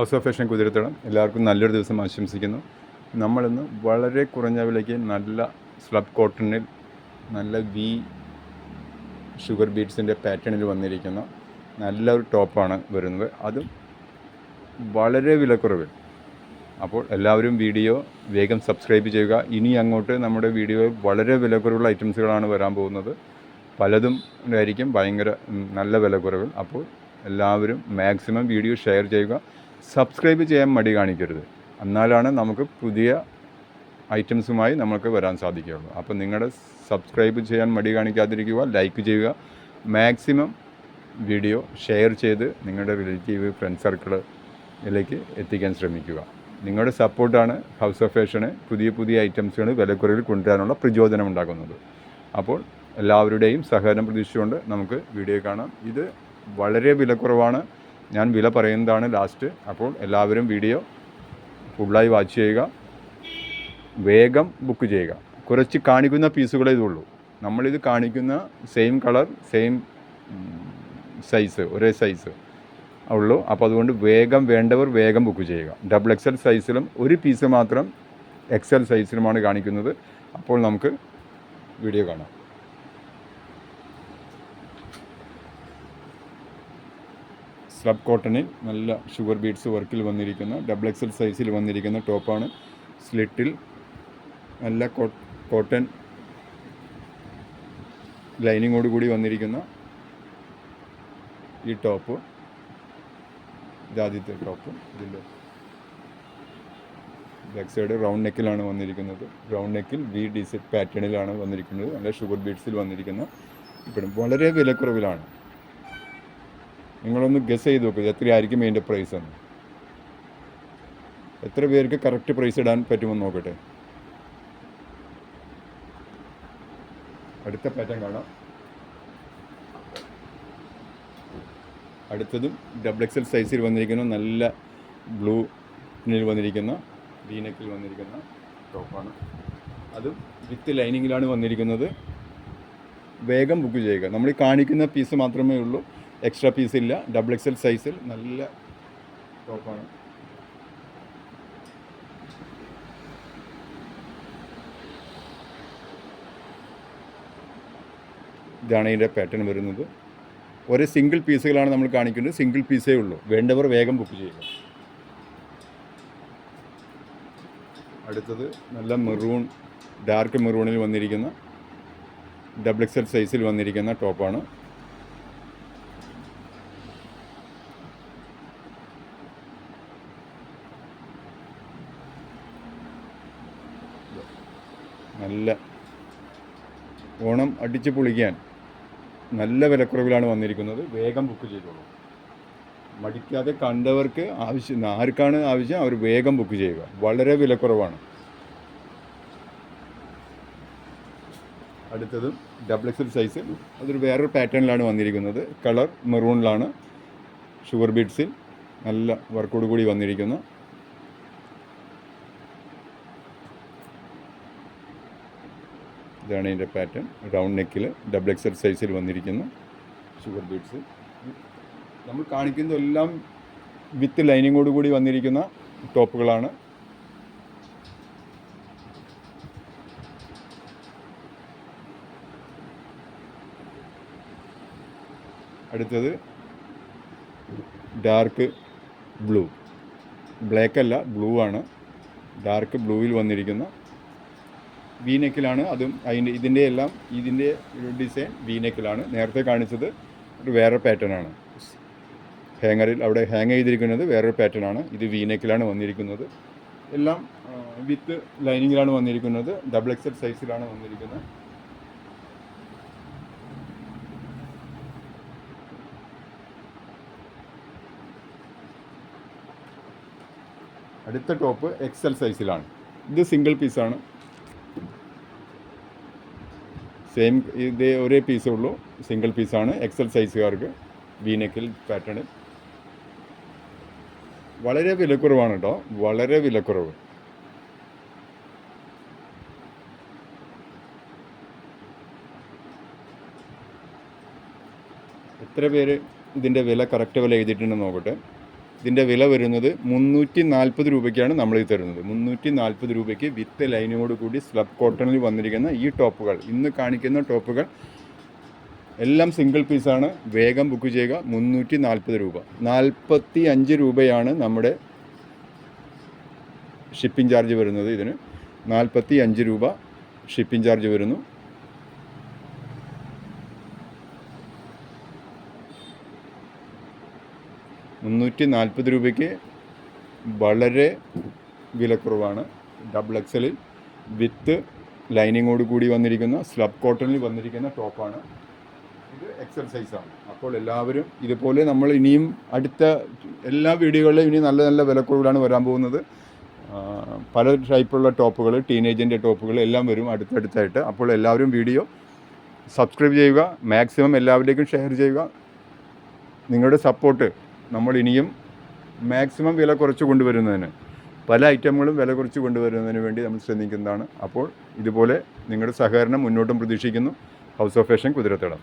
House of fashion കുതിരത്തടം എല്ലാവർക്കും നല്ലൊരു ദിവസം ആശംസിക്കുന്നു. നമ്മളിന്ന് വളരെ കുറഞ്ഞ വിലയ്ക്ക് നല്ല സ്ലബ് കോട്ടണിൽ നല്ല വി ഷുഗർ ബീഡ്സിന്റെ പാറ്റേണിൽ വന്നിരിക്കുന്ന. നല്ലൊരു ടോപ്പാണ് വരുന്നത്. അതും വളരെ വിലക്കുറവിൽ. അപ്പോൾ എല്ലാവരും വീഡിയോ വേഗം സബ്സ്ക്രൈബ് ചെയ്യുക. ഇനി അങ്ങോട്ട് നമ്മുടെ വീഡിയോ വളരെ വിലക്കുറവുള്ള ഐറ്റംസുകളാണ് വരാൻ പോകുന്നത്. പലതും ആയിരിക്കും ഭയങ്കര നല്ല വിലക്കുറവിൽ. അപ്പോൾ എല്ലാവരും മാക്സിമം വീഡിയോ ഷെയർ ചെയ്യുക. സബ്സ്ക്രൈബ് ചെയ്യാൻ മടി കാണിക്കരുത്. എന്നാലാണ് നമുക്ക് പുതിയ ഐറ്റംസുമായി നമുക്ക് വരാൻ സാധിക്കുകയുള്ളൂ. അപ്പോൾ നിങ്ങളുടെ സബ്സ്ക്രൈബ് ചെയ്യാൻ മടി കാണിക്കാതിരിക്കുക ലൈക്ക് ചെയ്യുക മാക്സിമം വീഡിയോ ഷെയർ ചെയ്ത് നിങ്ങളുടെ റിലേറ്റീവ് ഫ്രണ്ട് സർക്കിളിലേക്ക് എത്തിക്കാൻ ശ്രമിക്കുക. നിങ്ങളുടെ സപ്പോർട്ടാണ് ഹൗസ് ഓഫ് ഫാഷന് പുതിയ പുതിയ ഐറ്റംസുകൾ വിലക്കുറവിൽ കൊണ്ടുവരാനുള്ള പ്രചോദനം ഉണ്ടാക്കുന്നത് അപ്പോൾ എല്ലാവരുടെയും സഹകരണം പ്രതീക്ഷിച്ചുകൊണ്ട് നമുക്ക് വീഡിയോ കാണാം. ഇത് വളരെ വിലക്കുറവാണ്. ഞാൻ വില പറയുന്നതാണ് ലാസ്റ്റ് അപ്പോൾ എല്ലാവരും വീഡിയോ ഫുള്ളായി വാച്ച് ചെയ്യുക. വേഗം ബുക്ക് ചെയ്യുക. കുറച്ച് കാണിക്കുന്ന പീസുകളേ ഇതുള്ളൂ. നമ്മളിത് കാണിക്കുന്ന സെയിം കളർ സെയിം സൈസ് ഒരേ സൈസ് ഉള്ളൂ. അപ്പോൾ അതുകൊണ്ട് വേഗം വേണ്ടവർ വേഗം ബുക്ക് ചെയ്യുക. ഡബിൾ എക്സൽ സൈസിലും ഒരു പീസ് മാത്രം എക്സൽ സൈസിലുമാണ് കാണിക്കുന്നത്. അപ്പോൾ നമുക്ക് വീഡിയോ കാണാം. സ്ലബ് കോട്ടണിൽ നല്ല ഷുഗർ ബീഡ്സ് വർക്കിൽ വന്നിരിക്കുന്ന ഡബിൾ എക്സൽ സൈസിൽ വന്നിരിക്കുന്ന ടോപ്പാണ് സ്ലിറ്റിൽ നല്ല കോട്ടൺ ലൈനിങ്ങോട് കൂടി വന്നിരിക്കുന്ന ഈ ടോപ്പ് ഇതാദ്യത്തെ ടോപ്പ് ഇതിന്റെ ബാക്ക് സൈഡ് റൗണ്ട് നെക്കിലാണ് വന്നിരിക്കുന്നത്. റൗണ്ട് നെക്കിൽ വി ഡിസൈൻ പാറ്റേണിലാണ് വന്നിരിക്കുന്നത്. നല്ല ഷുഗർ ബീഡ്സിൽ വന്നിരിക്കുന്ന ഇപ്പോഴും വളരെ വിലക്കുറവിലാണ്. നിങ്ങളൊന്ന് ഗസ് ചെയ്ത് നോക്കുക എത്രയായിരിക്കും ഇതിന്റെ പ്രൈസ് എന്ന്. എത്ര പേർക്ക് കറക്റ്റ് പ്രൈസ് ഇടാൻ പറ്റുമെന്ന് നോക്കട്ടെ. അടുത്ത പാറ്റേൺ കാണാം. അടുത്തതും ഡബിൾ എക്സൽ സൈസിൽ വന്നിരിക്കുന്ന നല്ല ബ്ലൂ വന്നിരിക്കുന്ന ഡീനക്കിൽ വന്നിരിക്കുന്ന. ടോപ്പാണ് അതും വിത്ത് ലൈനിങ്ങിലാണ് വന്നിരിക്കുന്നത്. വേഗം ബുക്ക് ചെയ്യുക. നമ്മൾ കാണിക്കുന്ന പീസ് മാത്രമേ ഉള്ളൂ. എക്സ്ട്രാ പീസ് ഇല്ല. ഡബിൾ എക്സൽ സൈസിൽ നല്ല ടോപ്പാണ് ഇതാണ് ഇതിന്റെ പാറ്റേൺ വരുന്നത്. ഒരു സിംഗിൾ പീസുകളാണ് നമ്മൾ കാണിക്കുന്നത്. സിംഗിൾ പീസേ ഉള്ളൂ. വേണ്ടവർ വേഗം ബുക്ക് ചെയ്യുക. അടുത്തത് നല്ല മെറൂൺ ഡാർക്ക് മെറൂണിൽ വന്നിരിക്കുന്ന ഡബിൾ എക്സൽ സൈസിൽ വന്നിരിക്കുന്ന ടോപ്പാണ് നല്ല ഓണം അടിച്ച് പൊളിക്കാൻ നല്ല വിലക്കുറവിലാണ് വന്നിരിക്കുന്നത്. വേഗം ബുക്ക് ചെയ്തോളൂ. മടിക്കാതെ കണ്ടവർക്ക് ആവശ്യം ആർക്കാണ് ആവശ്യം അവർ വേഗം ബുക്ക് ചെയ്യുക. വളരെ വിലക്കുറവാണ്. അടുത്തതും ഡബിൾ എക്സൽ സൈസ് അതൊരു വേറൊരു പാറ്റേണിലാണ് വന്നിരിക്കുന്നത്. കളർ മെറൂണിലാണ് ഷുഗർ ബീഡ്സിൽ നല്ല വർക്കോട് കൂടി വന്നിരിക്കുന്ന. ഇതാണ് ഇതിന്റെ പാറ്റേൺ റൗണ്ട് നെക്കിൽ ഡബിൾ എക്സൽ സൈസിൽ വന്നിരിക്കുന്നു. ഷുഗർ ബീഡ്സ് നമ്മൾ കാണിക്കുന്നതെല്ലാം വിത്ത് ലൈനിങ്ങോട് കൂടി വന്നിരിക്കുന്ന ടോപ്പുകളാണ്. അടുത്തത് ഡാർക്ക് ബ്ലൂ ബ്ലാക്ക് അല്ല ബ്ലൂ ആണ്. ഡാർക്ക് ബ്ലൂവിൽ വന്നിരിക്കുന്ന വീനെക്കിലാണ് അതും അതിന്റെ ഇതിന്റെ എല്ലാം ഇതിന്റെ ഡിസൈൻ വീനെക്കിലാണ് നേരത്തെ കാണിച്ചത് ഒരു വേറെ പാറ്റേൺ ആണ്. ഹാങ്ങറിൽ അവിടെ ഹാങ് ചെയ്തിരിക്കുന്നത് വേറൊരു പാറ്റേൺ ആണ്. ഇത് വീനെക്കിലാണ് വന്നിരിക്കുന്നത്. എല്ലാം വിത്ത് ലൈനിങ്ങിലാണ് വന്നിരിക്കുന്നത്. ഡബിൾ എക്സൽ സൈസിലാണ് വന്നിരിക്കുന്നത്. അടുത്ത ടോപ്പ് എക്സൽ സൈസിലാണ് ഇത് സിംഗിൾ പീസാണ് സെയിം ഇതേ ഒരേ പീസേ ഉള്ളൂ. സിംഗിൾ പീസാണ് എക്സൽ സൈസുകാർക്ക് വീനെക്കിൽ പാറ്റേൺ വളരെ വിലക്കുറവാണ് കേട്ടോ വളരെ വിലക്കുറവ്. എത്ര പേര് ഇതിന്റെ വില കറക്റ്റ് വില എഴുതിയിട്ടുണ്ടെന്ന് നോക്കട്ടെ. ഇതിന്റെ വില വരുന്നത് മുന്നൂറ്റി നാൽപ്പത് രൂപയ്ക്കാണ് നമ്മൾ ഇത് തരുന്നത്. മുന്നൂറ്റി നാൽപ്പത് രൂപയ്ക്ക് വിത്ത് ലൈനിങ്ങോട് കൂടി സ്ലബ് കോട്ടണിൽ വന്നിരിക്കുന്ന ഈ ടോപ്പുകൾ ഇന്ന് കാണിക്കുന്ന ടോപ്പുകൾ എല്ലാം സിംഗിൾ പീസാണ്. വേഗം ബുക്ക് ചെയ്യുക. മുന്നൂറ്റി നാൽപ്പത് രൂപ. നാൽപ്പത്തി അഞ്ച് രൂപയാണ് നമ്മുടെ ഷിപ്പിംഗ് ചാർജ് വരുന്നത് ഇതിന്. നാൽപ്പത്തി അഞ്ച് രൂപ ഷിപ്പിംഗ് ചാർജ് വരുന്നു. മുന്നൂറ്റി നാൽപ്പത് രൂപയ്ക്ക് വളരെ വിലക്കുറവാണ്. ഡബിൾ എക്സലിൽ വിത്ത് ലൈനിങ്ങോട് കൂടി വന്നിരിക്കുന്ന സ്ലബ് കോട്ടണിൽ വന്നിരിക്കുന്ന ടോപ്പാണ്. ഇത് എക്സൽ സൈസാണ് അപ്പോൾ എല്ലാവരും ഇതുപോലെ നമ്മൾ ഇനിയും അടുത്ത എല്ലാ വീഡിയോകളിലും ഇനി നല്ല നല്ല വിലക്കുറവിലാണ് വരാൻ പോകുന്നത്. പല ടൈപ്പുള്ള ടോപ്പുകൾ ടീനേജിന്റെ ടോപ്പുകൾ എല്ലാം വരും അടുത്തടുത്തായിട്ട്. അപ്പോൾ എല്ലാവരും വീഡിയോ സബ്സ്ക്രൈബ് ചെയ്യുക മാക്സിമം എല്ലാവരിലേക്കും ഷെയർ ചെയ്യുക. നിങ്ങളുടെ സപ്പോർട്ട് നമ്മൾ ഇനിയും മാക്സിമം വില കുറച്ച് കൊണ്ടുവരുന്നതിന് പല ഐറ്റങ്ങളും വില കുറച്ച് കൊണ്ടുവരുന്നതിന് വേണ്ടി നമ്മൾ ശ്രമിക്കുന്നതാണ് അപ്പോൾ ഇതുപോലെ നിങ്ങളുടെ സഹകരണം മുന്നോട്ടും പ്രതീക്ഷിക്കുന്നു. House of fashion Kuthirathadam.